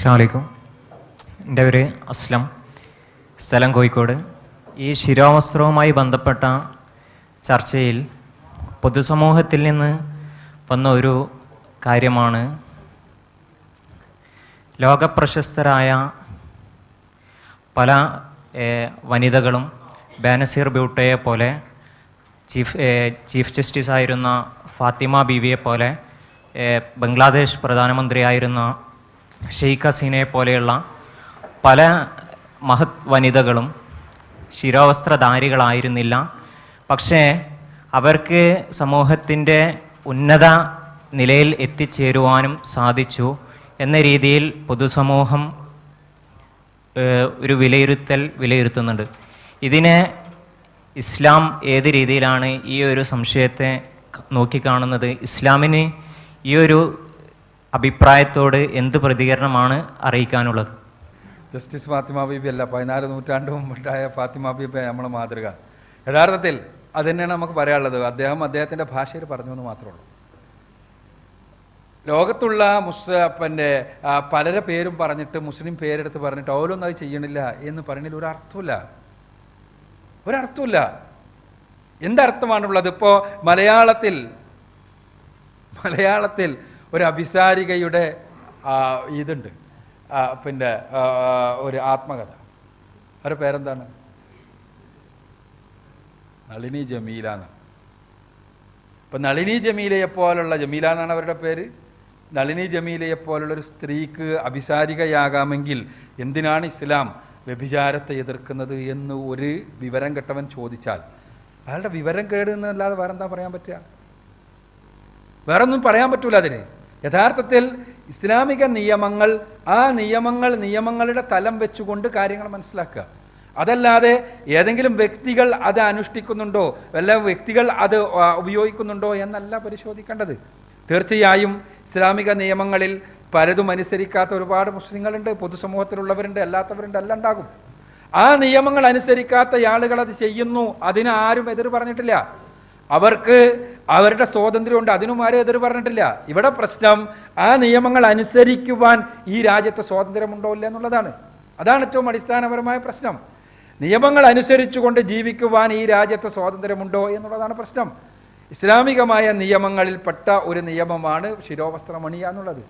അസ്സാം വലൈക്കും എന്റെ പേര് അസ്ലം. സ്ഥലം കോഴിക്കോട്. ഈ ശിരോവസ്ത്രവുമായി ബന്ധപ്പെട്ട ചർച്ചയിൽ പൊതുസമൂഹത്തിൽ നിന്ന് വന്ന ഒരു കാര്യമാണ്. ലോകപ്രശസ്തരായ പല വനിതകളും ബാനസീർ ബ്യൂട്ടയെ പോലെ ചീഫ് ചീഫ് ജസ്റ്റിസ് ആയിരുന്ന ഫാത്തിമ ബീവിയെ പോലെ ബംഗ്ലാദേശ് പ്രധാനമന്ത്രിയായിരുന്ന ഷെയ്ഖ് ഹസീനയെ പോലെയുള്ള പല മഹത് വനിതകളും ശിരോവസ്ത്രധാരികളായിരുന്നില്ല. പക്ഷേ അവർക്ക് സമൂഹത്തിന്റെ ഉന്നത നിലയിൽ എത്തിച്ചേരുവാനും സാധിച്ചു എന്ന രീതിയിൽ പൊതുസമൂഹം ഒരു വിലയിരുത്തൽ വിലയിരുത്തുന്നുണ്ട്. ഇതിനെ ഇസ്ലാം ഏത് രീതിയിലാണ് ഈ ഒരു സംശയത്തെ നോക്കിക്കാണുന്നത്? ഇസ്ലാമിന് ഈ ഒരു അഭിപ്രായത്തോട് എന്ത് പ്രതികരണമാണ് അറിയിക്കാനുള്ളത്? ജസ്റ്റിസ് ഫാത്തിമ ബീബി അല്ല. പതിനാല് നൂറ്റാണ്ട് മുമ്പുണ്ടായ ഫാത്തിമ ബീബി നമ്മളെ മാതൃക. യഥാർത്ഥത്തിൽ അത് തന്നെയാണ് നമുക്ക് പറയാനുള്ളത്? അദ്ദേഹം അദ്ദേഹത്തിന്റെ ഭാഷയിൽ പറഞ്ഞു എന്ന് മാത്രമേ ഉള്ളൂ. ലോകത്തുള്ള മുസ് പിന്നെ പലരെ പേരും പറഞ്ഞിട്ട് മുസ്ലിം പേരെടുത്ത് പറഞ്ഞിട്ട് ഓരോന്നും അത് ചെയ്യണില്ല എന്ന് പറയുന്നതിൽ ഒരു ഒരർത്ഥമില്ല എന്തർത്ഥമാണുള്ളത്? ഇപ്പോൾ മലയാളത്തിൽ മലയാളത്തിൽ ഒരു അഭിസാരികയുടെ ഇതുണ്ട്. പിന്നെ ഒരു ആത്മകഥ. അവരുടെ പേരെന്താണ്? നളിനി ജമീല എന്ന് ഇപ്പം നളിനി ജമീലയെ പോലുള്ള ജമീല എന്നാണ് അവരുടെ പേര്? നളിനി ജമീലയെ പോലുള്ളൊരു സ്ത്രീക്ക് അഭിസാരികയാകാമെങ്കിൽ എന്തിനാണ് ഇസ്ലാം വ്യഭിചാരത്തെ എതിർക്കുന്നത് എന്ന് ഒരു വിവരം കെട്ടവൻ ചോദിച്ചാൽ അയാളുടെ വിവരം കേടുന്നതല്ലാതെ വേറെന്താ പറയാൻ പറ്റുക? വേറൊന്നും പറയാൻ പറ്റൂല അതിന്. യഥാർത്ഥത്തിൽ ഇസ്ലാമിക നിയമങ്ങൾ ആ നിയമങ്ങൾ നിയമങ്ങളുടെ തലം വെച്ചുകൊണ്ട് കാര്യങ്ങൾ മനസ്സിലാക്കുക. അതല്ലാതെ ഏതെങ്കിലും വ്യക്തികൾ അത് അനുഷ്ഠിക്കുന്നുണ്ടോ വല്ല വ്യക്തികൾ അത് ഉപയോഗിക്കുന്നുണ്ടോ എന്നല്ല പരിശോധിക്കേണ്ടത്. തീർച്ചയായും ഇസ്ലാമിക നിയമങ്ങളിൽ പലതും അനുസരിക്കാത്ത ഒരുപാട് മുസ്ലിങ്ങളുണ്ട് പൊതുസമൂഹത്തിലുള്ളവരുണ്ട് അല്ലാത്തവരുണ്ട് എല്ലാം ഉണ്ടാകും. ആ നിയമങ്ങൾ അനുസരിക്കാത്ത ആളുകൾ അത് ചെയ്യുന്നു അതിന് ആരും എതിർ പറഞ്ഞിട്ടില്ല. അവർക്ക് അവരുടെ സ്വാതന്ത്ര്യമുണ്ട് അതിനും ആരും എതിർ പറഞ്ഞിട്ടില്ല. ഇവിടെ പ്രശ്നം ആ നിയമങ്ങൾ അനുസരിക്കുവാൻ ഈ രാജ്യത്ത് സ്വാതന്ത്ര്യമുണ്ടോ ഇല്ല എന്നുള്ളതാണ്. അതാണ് ഏറ്റവും അടിസ്ഥാനപരമായ പ്രശ്നം. നിയമങ്ങൾ അനുസരിച്ചുകൊണ്ട് ജീവിക്കുവാൻ ഈ രാജ്യത്ത് സ്വാതന്ത്ര്യമുണ്ടോ എന്നുള്ളതാണ് പ്രശ്നം. ഇസ്ലാമികമായ നിയമങ്ങളിൽപ്പെട്ട ഒരു നിയമമാണ് ശിരോവസ്ത്രമണിയ എന്നുള്ളത്.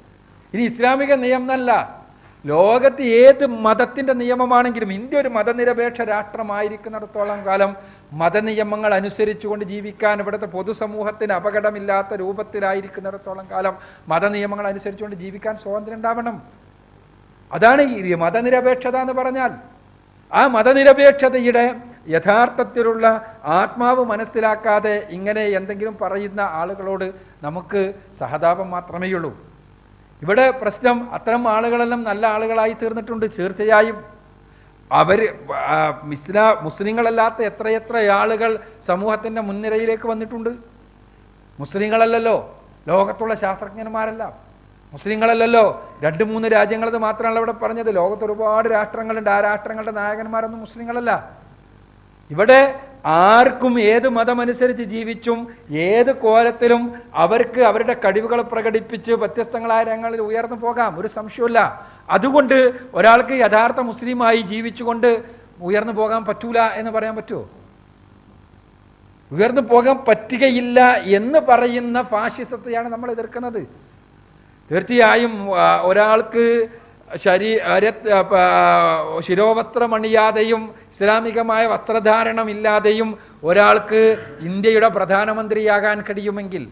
ഇനി ഇസ്ലാമിക നിയമം എന്നല്ല ലോകത്ത് ഏത് മതത്തിന്റെ നിയമമാണെങ്കിലും ഇന്ത്യ ഒരു മതനിരപേക്ഷ രാഷ്ട്രമായിരിക്കുന്നിടത്തോളം കാലം മതനിയമങ്ങൾ അനുസരിച്ചുകൊണ്ട് ജീവിക്കാൻ ഇവിടുത്തെ പൊതുസമൂഹത്തിന് അപകടമില്ലാത്ത രൂപത്തിലായിരിക്കുന്നിടത്തോളം കാലം മതനിയമങ്ങൾ അനുസരിച്ചുകൊണ്ട് ജീവിക്കാൻ സ്വാതന്ത്ര്യം ഉണ്ടാവണം. അതാണ് ഈ മതനിരപേക്ഷത എന്ന് പറഞ്ഞാൽ ആ മതനിരപേക്ഷതയുടെ യഥാർത്ഥത്തിലുള്ള ആത്മാവ് മനസ്സിലാക്കാതെ ഇങ്ങനെ എന്തെങ്കിലും പറയുന്ന ആളുകളോട് നമുക്ക് സഹതാപം മാത്രമേ ഉള്ളൂ ഇവിടെ പ്രശ്നം അത്തരം ആളുകളെല്ലാം നല്ല ആളുകളായി തീർന്നിട്ടുണ്ട്. തീർച്ചയായും അവർ ഇസ്ലാ മുസ്ലിങ്ങളല്ലാത്ത എത്രയെത്ര ആളുകൾ സമൂഹത്തിന്റെ മുൻനിരയിലേക്ക് വന്നിട്ടുണ്ട്? മുസ്ലിങ്ങളല്ലല്ലോ. ലോകത്തുള്ള ശാസ്ത്രജ്ഞന്മാരെല്ലാം. മുസ്ലിങ്ങളല്ലല്ലോ. രണ്ട് മൂന്ന് രാജ്യങ്ങളത് മാത്രമല്ല ഇവിടെ പറഞ്ഞത്. ലോകത്ത് ഒരുപാട് രാഷ്ട്രങ്ങളുണ്ട്. ആ രാഷ്ട്രങ്ങളുടെ നായകന്മാരൊന്നും മുസ്ലിങ്ങളല്ല. ഇവിടെ ആർക്കും ഏത് മതമനുസരിച്ച് ജീവിച്ചും ഏത് കോലത്തിലും അവർക്ക് അവരുടെ കഴിവുകൾ പ്രകടിപ്പിച്ച് വ്യത്യസ്തങ്ങളായ രംഗങ്ങളിൽ ഉയർന്നു പോകാം. ഒരു സംശയമില്ല അതുകൊണ്ട് ഒരാൾക്ക് യഥാർത്ഥ മുസ്ലിമായി ജീവിച്ചുകൊണ്ട് ഉയർന്നു പോകാൻ പറ്റൂല എന്ന് പറയാൻ പറ്റുമോ? ഉയർന്നു പോകാൻ പറ്റുകയില്ല എന്ന് പറയുന്ന ഫാഷിസത്തെയാണ് നമ്മൾ എതിർക്കുന്നത്. തീർച്ചയായും ഒരാൾക്ക് ശരീര ശിരോവസ്ത്രമണിയാതെയും ഇസ്ലാമികമായ വസ്ത്രധാരണമില്ലാതെയും ഒരാൾക്ക് ഇന്ത്യയുടെ പ്രധാനമന്ത്രിയാകാൻ കഴിയുമെങ്കിൽ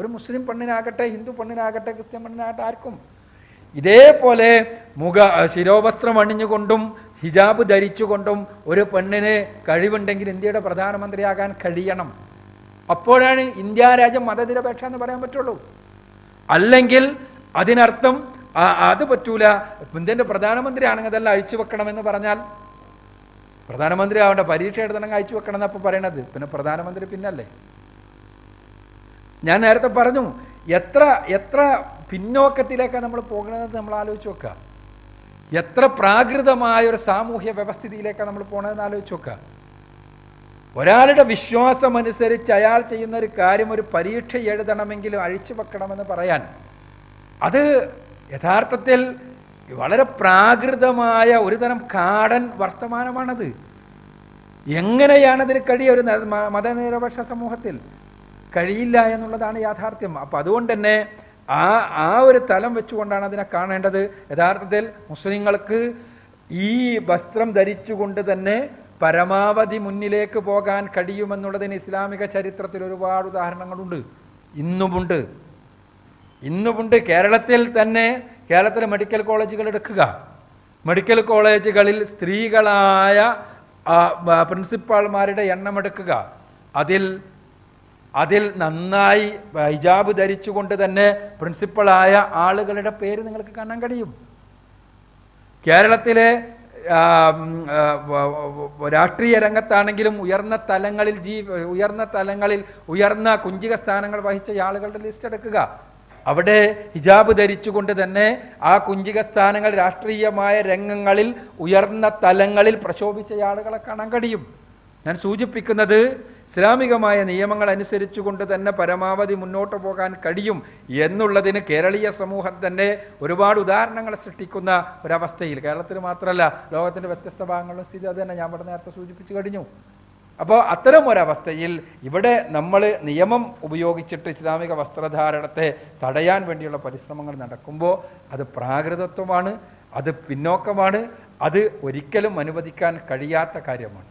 ഒരു മുസ്ലിം പെണ്ണിനാകട്ടെ ഹിന്ദു പെണ്ണിനാകട്ടെ ക്രിസ്ത്യൻ പെണ്ണിനാകട്ടെ ആർക്കും. ഇതേപോലെ മുഖ ശിരോവസ്ത്രം അണിഞ്ഞുകൊണ്ടും ഹിജാബ് ധരിച്ചുകൊണ്ടും ഒരു പെണ്ണിന് കഴിവുണ്ടെങ്കിൽ ഇന്ത്യയുടെ പ്രധാനമന്ത്രിയാകാൻ കഴിയണം. അപ്പോഴാണ് ഇന്ത്യ രാജ്യം മതനിരപേക്ഷ എന്ന് പറയാൻ പറ്റുള്ളൂ. അല്ലെങ്കിൽ അതിനർത്ഥം അത് പറ്റൂല. ഇന്ത്യന്റെ പ്രധാനമന്ത്രി ആണെങ്കിൽ അതെല്ലാം അഴിച്ചു വെക്കണമെന്ന് പറഞ്ഞാൽ പ്രധാനമന്ത്രി ആവേണ്ട പരീക്ഷ എഴുതണമെങ്കിൽ അയച്ചു വെക്കണം എന്നപ്പോൾ പറയണത്. പിന്നെ പ്രധാനമന്ത്രി പിന്നല്ലേ? ഞാൻ നേരത്തെ പറഞ്ഞു എത്ര എത്ര പിന്നോക്കത്തിലേക്കാണ് നമ്മൾ പോകണതെന്ന് നമ്മൾ ആലോചിച്ച് നോക്കുക എത്ര പ്രാകൃതമായ ഒരു സാമൂഹ്യ വ്യവസ്ഥിതിയിലേക്കാണ് നമ്മൾ പോകണതെന്ന് ആലോചിച്ച് നോക്കുക ഒരാളുടെ വിശ്വാസം അനുസരിച്ച് അയാൾ ചെയ്യുന്ന ഒരു കാര്യം ഒരു പരീക്ഷ എഴുതണമെങ്കിലും അഴിച്ചു വെക്കണമെന്ന് പറയാൻ അത് യഥാർത്ഥത്തിൽ വളരെ പ്രാകൃതമായ ഒരു തരം കാടൻ വർത്തമാനമാണത്. എങ്ങനെയാണ് അതിന് കഴിയുക ഒരു മതനിരപേക്ഷ സമൂഹത്തിൽ? കഴിയില്ല എന്നുള്ളതാണ് യാഥാർത്ഥ്യം. അപ്പം അതുകൊണ്ട് തന്നെ ആ ആ ഒരു തലം വെച്ചുകൊണ്ടാണ് അതിനെ കാണേണ്ടത്. യഥാർത്ഥത്തിൽ മുസ്ലിങ്ങൾക്ക് ഈ വസ്ത്രം ധരിച്ചുകൊണ്ട് തന്നെ പരമാവധി മുന്നിലേക്ക് പോകാൻ കഴിയുമെന്നുള്ളതിന് ഇസ്ലാമിക ചരിത്രത്തിൽ ഒരുപാട് ഉദാഹരണങ്ങളുണ്ട്. ഇന്നുമുണ്ട്. ഇന്നുമുണ്ട് കേരളത്തിൽ തന്നെ കേരളത്തിലെ മെഡിക്കൽ കോളേജുകൾ എടുക്കുക. മെഡിക്കൽ കോളേജുകളിൽ സ്ത്രീകളായ പ്രിൻസിപ്പാൾമാരുടെ എണ്ണം എടുക്കുക. അതിൽ അതിൽ നന്നായി ഹിജാബ് ധരിച്ചുകൊണ്ട് തന്നെ പ്രിൻസിപ്പളായ ആളുകളുടെ പേര് നിങ്ങൾക്ക് കാണാൻ കഴിയും. കേരളത്തിലെ രാഷ്ട്രീയ രംഗത്താണെങ്കിലും ഉയർന്ന തലങ്ങളിൽ ജീ ഉയർന്ന തലങ്ങളിൽ ഉയർന്ന കുഞ്ചിക സ്ഥാനങ്ങൾ വഹിച്ച ആളുകളുടെ ലിസ്റ്റ് എടുക്കുക. അവിടെ ഹിജാബ് ധരിച്ചുകൊണ്ട് തന്നെ ആ കുഞ്ചിക സ്ഥാനങ്ങൾ രാഷ്ട്രീയമായ രംഗങ്ങളിൽ ഉയർന്ന തലങ്ങളിൽ പ്രശോഭിച്ച ആളുകളെ കാണാൻ കഴിയും. ഞാൻ സൂചിപ്പിക്കുന്നത് ഇസ്ലാമികമായ നിയമങ്ങൾ അനുസരിച്ചുകൊണ്ട് തന്നെ പരമാവധി മുന്നോട്ട് പോകാൻ കഴിയും എന്നുള്ളതിന് കേരളീയ സമൂഹം തന്നെ ഒരുപാട് ഉദാഹരണങ്ങൾ സൃഷ്ടിക്കുന്ന ഒരവസ്ഥയിൽ. കേരളത്തിൽ മാത്രമല്ല ലോകത്തിന്റെ വ്യത്യസ്ത ഭാഗങ്ങളിലും സ്ഥിതി അത് തന്നെ. ഞാൻ ഇവിടെ നേരത്തെ സൂചിപ്പിച്ചു കഴിഞ്ഞു. അപ്പോൾ അത്തരം ഒരവസ്ഥയിൽ ഇവിടെ നമ്മൾ നിയമം ഉപയോഗിച്ചിട്ട് ഇസ്ലാമിക വസ്ത്രധാരണത്തെ തടയാൻ വേണ്ടിയുള്ള പരിശ്രമങ്ങൾ നടക്കുമ്പോൾ അത് പ്രാകൃതത്വമാണ് അത് പിന്നോക്കമാണ് അത് ഒരിക്കലും അനുവദിക്കാൻ കഴിയാത്ത കാര്യമാണ്.